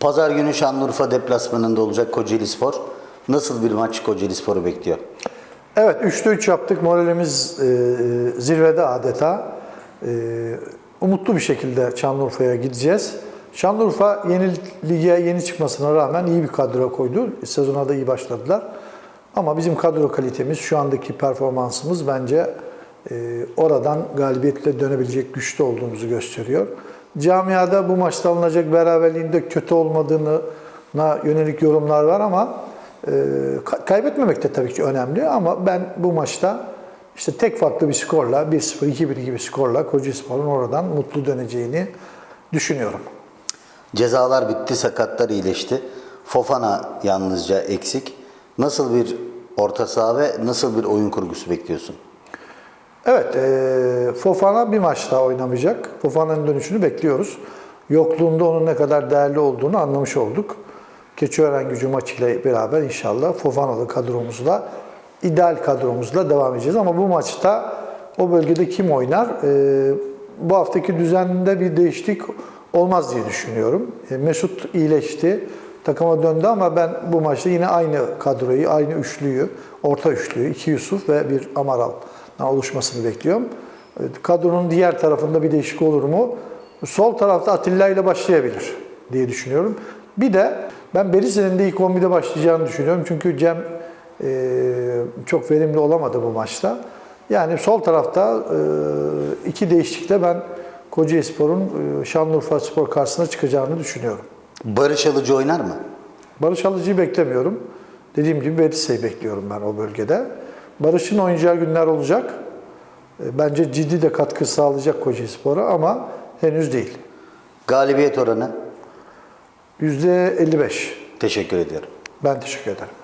Pazar günü Şanlıurfa deplasmanında olacak Kocaeli Spor. Nasıl bir maç Kocaeli Spor'u bekliyor? Evet 3'te 3 yaptık. Moralimiz e, zirvede adeta. E, umutlu bir şekilde Şanlıurfa'ya gideceğiz. Şanlıurfa yeni lige yeni çıkmasına rağmen iyi bir kadro koydu. Sezona da iyi başladılar. Ama bizim kadro kalitemiz, şu andaki performansımız bence e, oradan galibiyetle dönebilecek güçte olduğumuzu gösteriyor. Camiada bu maçta alınacak beraberliğin de kötü olmadığına yönelik yorumlar var ama e, ka- kaybetmemek de tabii ki önemli ama ben bu maçta işte tek farklı bir skorla 1-0, 2-1 gibi skorla Kocaelispor'un oradan mutlu döneceğini düşünüyorum. Cezalar bitti, sakatlar iyileşti. Fofana yalnızca eksik. Nasıl bir orta saha ve nasıl bir oyun kurgusu bekliyorsun? Evet, e, Fofana bir maç daha oynamayacak. Fofana'nın dönüşünü bekliyoruz. Yokluğunda onun ne kadar değerli olduğunu anlamış olduk. Keçiören gücü maçıyla beraber inşallah Fofana'lı kadromuzla, ideal kadromuzla devam edeceğiz. Ama bu maçta o bölgede kim oynar? E, bu haftaki düzende bir değişiklik olmaz diye düşünüyorum. E, Mesut iyileşti, takıma döndü ama ben bu maçta yine aynı kadroyu, aynı üçlüyü, orta üçlüyü, iki Yusuf ve bir Amaral oluşmasını bekliyorum. Kadronun diğer tarafında bir değişik olur mu? Sol tarafta Atilla ile başlayabilir diye düşünüyorum. Bir de ben Berizli'nin de ilk 11'de başlayacağını düşünüyorum. Çünkü Cem e, çok verimli olamadı bu maçta. Yani sol tarafta e, iki değişiklikle ben Kocaelispor'un e, Şanlıurfa Spor karşısına çıkacağını düşünüyorum. Barış Alıcı oynar mı? Barış Alıcı'yı beklemiyorum. Dediğim gibi Berisa'yı bekliyorum ben o bölgede. Barış'ın oynayacağı günler olacak. E, Bence ciddi de katkı sağlayacak Kocaelispor'a ama henüz değil. Galibiyet oranı? %55. Teşekkür ediyorum. Ben teşekkür ederim.